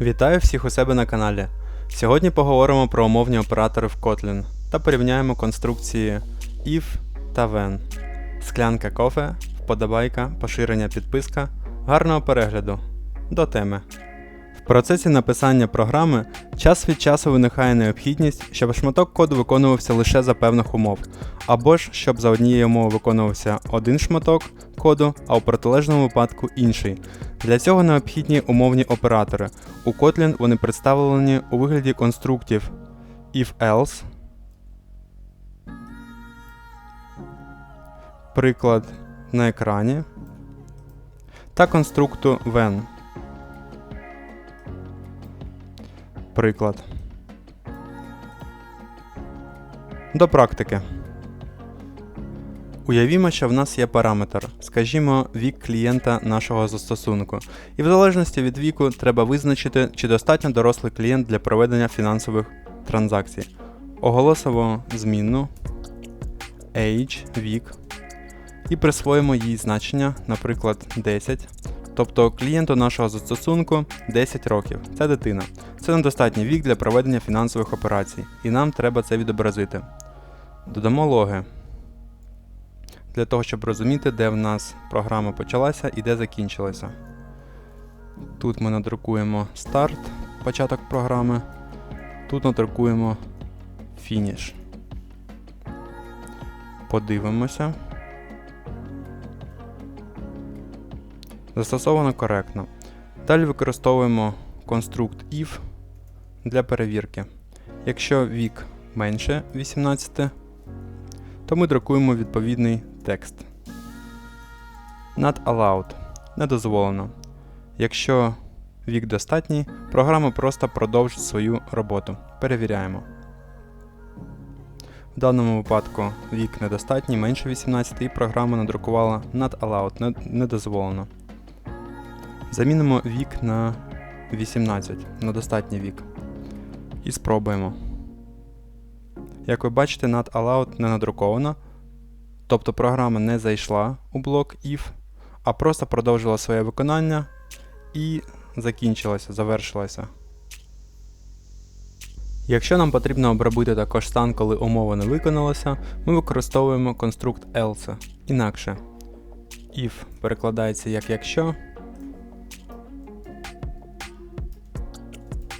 Вітаю всіх у себе на каналі. Сьогодні поговоримо про умовні оператори в Kotlin та порівняємо конструкції if та when. Склянка кофе, вподобайка, поширення підписка. Гарного перегляду. До теми. В процесі написання програми час від часу виникає необхідність, щоб шматок коду виконувався лише за певних умов, або ж щоб за однією умовою виконувався один шматок коду, а у протилежному випадку інший. Для цього необхідні умовні оператори. У Kotlin вони представлені у вигляді конструктів if-else, приклад на екрані, та конструкту when. Приклад. До практики. Уявімо, що в нас є параметр, скажімо, вік клієнта нашого застосунку, і в залежності від віку треба визначити, чи достатньо дорослий клієнт для проведення фінансових транзакцій. Оголосимо змінну age, вік, і присвоїмо їй значення, наприклад, 10. Тобто клієнту нашого застосунку 10 років. Це дитина. Це недостатній вік для проведення фінансових операцій, і нам треба це відобразити. Додамо логи для того, щоб розуміти, де в нас програма почалася і де закінчилася. Тут ми надрукуємо старт, початок програми, тут надрукуємо фініш. Подивимося. Застосовано коректно. Далі використовуємо конструкт if для перевірки. Якщо вік менше 18, то ми друкуємо відповідний текст. Not allowed не дозволено. Якщо вік достатній, програма просто продовжить свою роботу. Перевіряємо. В даному випадку вік недостатній, менше 18 і програма надрукувала Not allowed не, дозволено. Замінимо вік на 18 на достатній вік. І спробуємо. Як ви бачите, Not allowed не надруковано. Тобто програма не зайшла у блок if, а просто продовжила своє виконання і закінчилася, завершилася. Якщо нам потрібно обробити також стан, коли умова не виконалася, ми використовуємо конструкт else. Інакше if перекладається як якщо.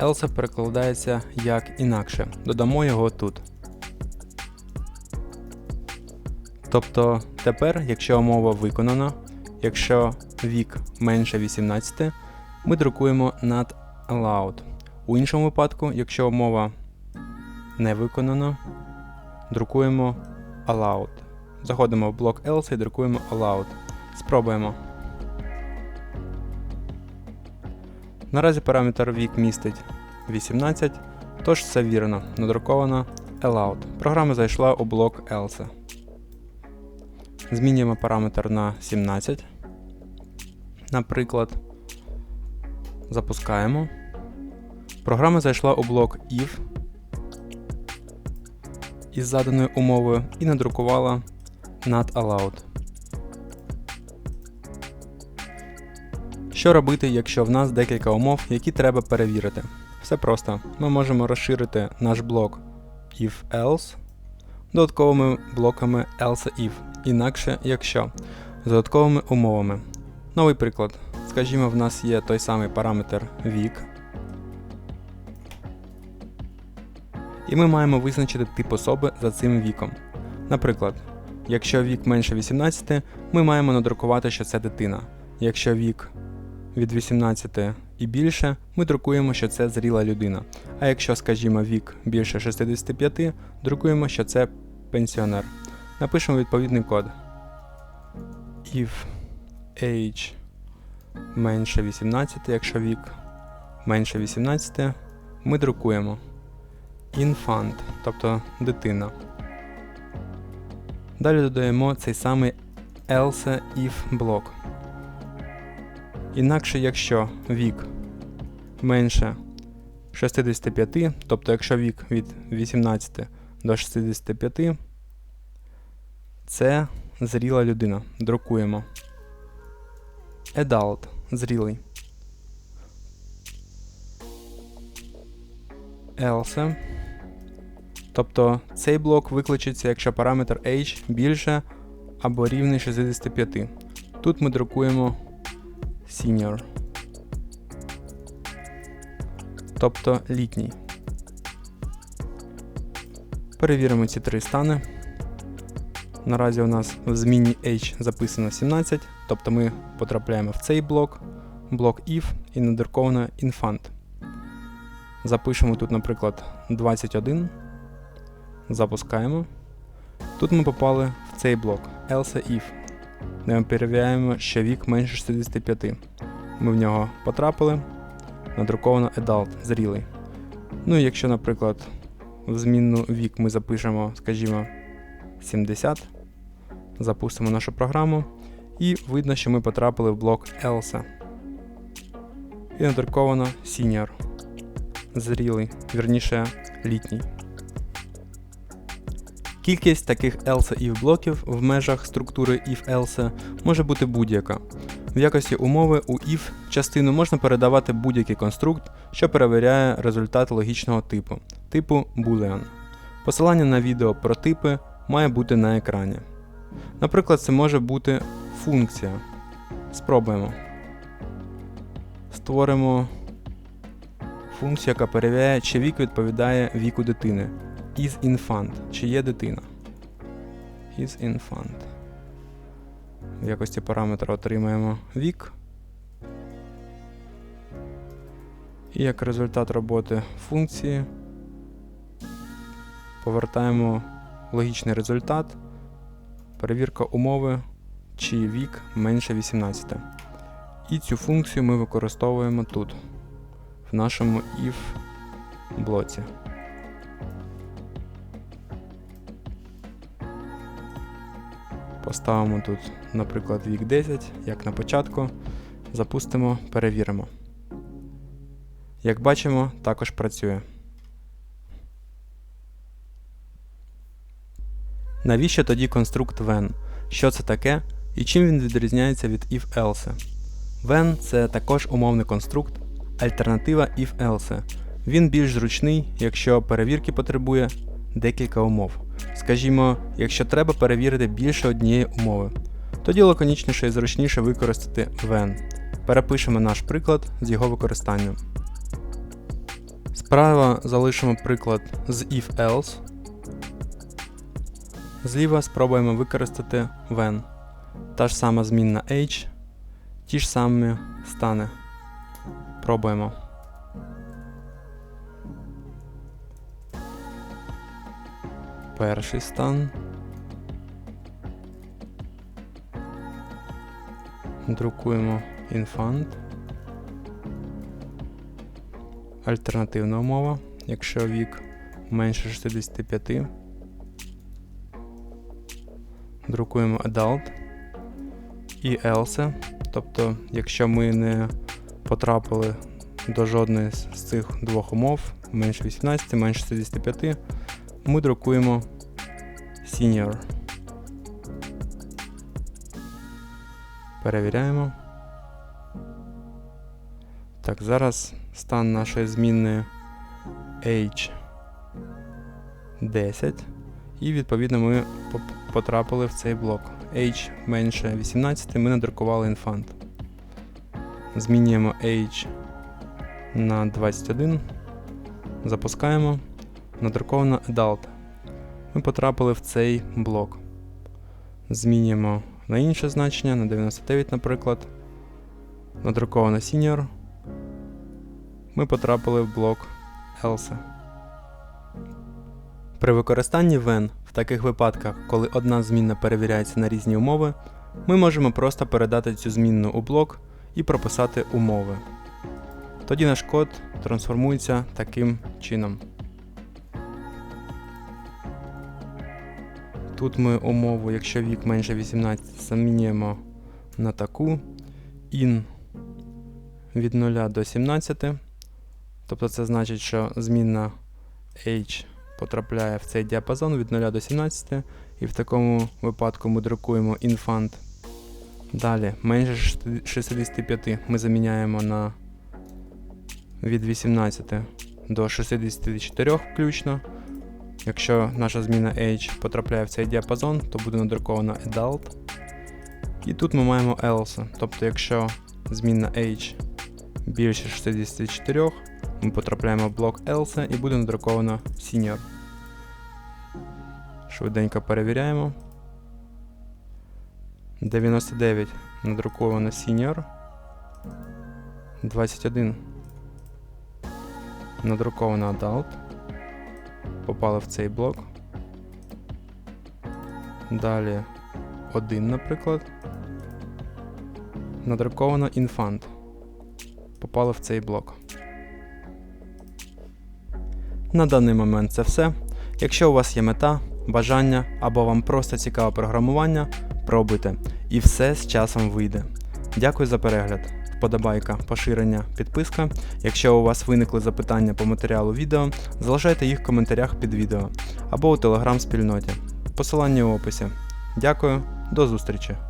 Else перекладається як інакше. Додамо його тут. Тобто тепер, якщо умова виконана, якщо вік менше 18, ми друкуємо not allowed. У іншому випадку, якщо умова не виконана, друкуємо allowed. Заходимо в блок else і друкуємо allowed. Спробуємо. Наразі параметр вік містить 18, тож все вірно, надруковано allowed. Програма зайшла у блок else. Змінюємо параметр на 17. Наприклад, запускаємо. Програма зайшла у блок if із заданою умовою і надрукувала not allowed. Що робити, якщо в нас декілька умов, які треба перевірити? Все просто. Ми можемо розширити наш блок if-else додатковими блоками else-if, інакше якщо з додатковими умовами. Новий приклад. Скажімо, в нас є той самий параметр вік. І ми маємо визначити тип особи за цим віком. Наприклад, якщо вік менше 18, ми маємо надрукувати, що це дитина. Якщо вік від 18 і більше, ми друкуємо, що це зріла людина. А якщо, скажімо, вік більше 65, друкуємо, що це пенсіонер. Напишемо відповідний код. If age менше 18, якщо вік менше 18, ми друкуємо infant, тобто дитина. Далі додаємо цей самий else if блок. Інакше, якщо вік менше 65, тобто якщо вік від 18 до 65, це зріла людина. Друкуємо. Adult зрілий. else. Тобто цей блок викличеться, якщо параметр age більше або рівний 65. Тут ми друкуємо senior. Тобто літній. Перевіримо ці три стани. Наразі у нас в зміні H записано 17, тобто ми потрапляємо в цей блок, блок if і надруковано infant. Запишемо тут, наприклад, 21. Запускаємо. Тут ми попали в цей блок else if, перевіряємо, що вік менше 65. Ми в нього потрапили. Надруковано adult, зрілий. Ну і якщо, наприклад, в змінну вік ми запишемо, скажімо, 70, запустимо нашу програму, і видно, що ми потрапили в блок else. І надруковано senior. Зрілий, вірніше літній. Кількість таких else if блоків в межах структури if-else може бути будь-яка. В якості умови у if частину можна передавати будь-який конструкт, що перевіряє результат логічного типу, типу Boolean. Посилання на відео про типи має бути на екрані. Наприклад, це може бути функція. Спробуємо. Створимо функцію, яка перевіряє, чи вік відповідає віку дитини. Is infant, чи є дитина. Is infant. В якості параметра отримаємо вік. І як результат роботи функції повертаємо логічний результат. Перевірка умови, чи вік менше 18. І цю функцію ми використовуємо тут, в нашому if блоці. Поставимо тут, наприклад, вік 10, як на початку. Запустимо, перевіримо. Як бачимо, також працює. Навіщо тоді конструкт when? Що це таке і чим він відрізняється від if-else? When це також умовний конструкт, альтернатива if-else. Він більш зручний, якщо перевірки потребує декілька умов. Скажімо, якщо треба перевірити більше однієї умови, тоді лаконічніше і зручніше використати when. Перепишемо наш приклад з його використанням. Справа залишимо приклад з if-else. Зліва спробуємо використати when. Та ж сама змінна age, ті ж самі стани. Пробуємо. Перший стан. Друкуємо infant. Альтернативна умова, якщо вік менше 65. Друкуємо adult і else. Тобто, якщо ми не потрапили до жодної з цих двох умов, менше 18, менше 65, ми друкуємо senior. Перевіряємо. Так, зараз стан нашої змінної age 10. І відповідно ми потрапили в цей блок. Age менше 18, ми надрукували infant. Змінюємо age на 21. Запускаємо. Надруковано adult. Ми потрапили в цей блок. Змінюємо на інше значення, на 99, наприклад. Надруковано senior. Ми потрапили в блок else. При використанні when в таких випадках, коли одна змінна перевіряється на різні умови, ми можемо просто передати цю змінну у блок і прописати умови. Тоді наш код трансформується таким чином. Тут ми умову, якщо вік менше 18, замінюємо на таку in від 0 до 17. Тобто це значить, що змінна age потрапляє в цей діапазон від 0 до 17, і в такому випадку ми друкуємо infant. Далі, менше 65 ми заміняємо на від 18 до 64 включно. Якщо наша зміна age потрапляє в цей діапазон, то буде надруковано adult. І тут ми маємо else, тобто якщо змінна age більше 64, ми потрапляємо в блок else і буде надруковано senior. Швиденько перевіряємо. 99 надруковано senior. 21 надруковано adult. Попали в цей блок. Далі 1, наприклад. Надруковано infant. Попали в цей блок. На даний момент це все. Якщо у вас є мета, бажання або вам просто цікаве програмування, пробуйте. І все з часом вийде. Дякую за перегляд. Вподобайка, поширення, підписка. Якщо у вас виникли запитання по матеріалу відео, залишайте їх в коментарях під відео або у телеграм-спільноті. Посилання в описі. Дякую, до зустрічі!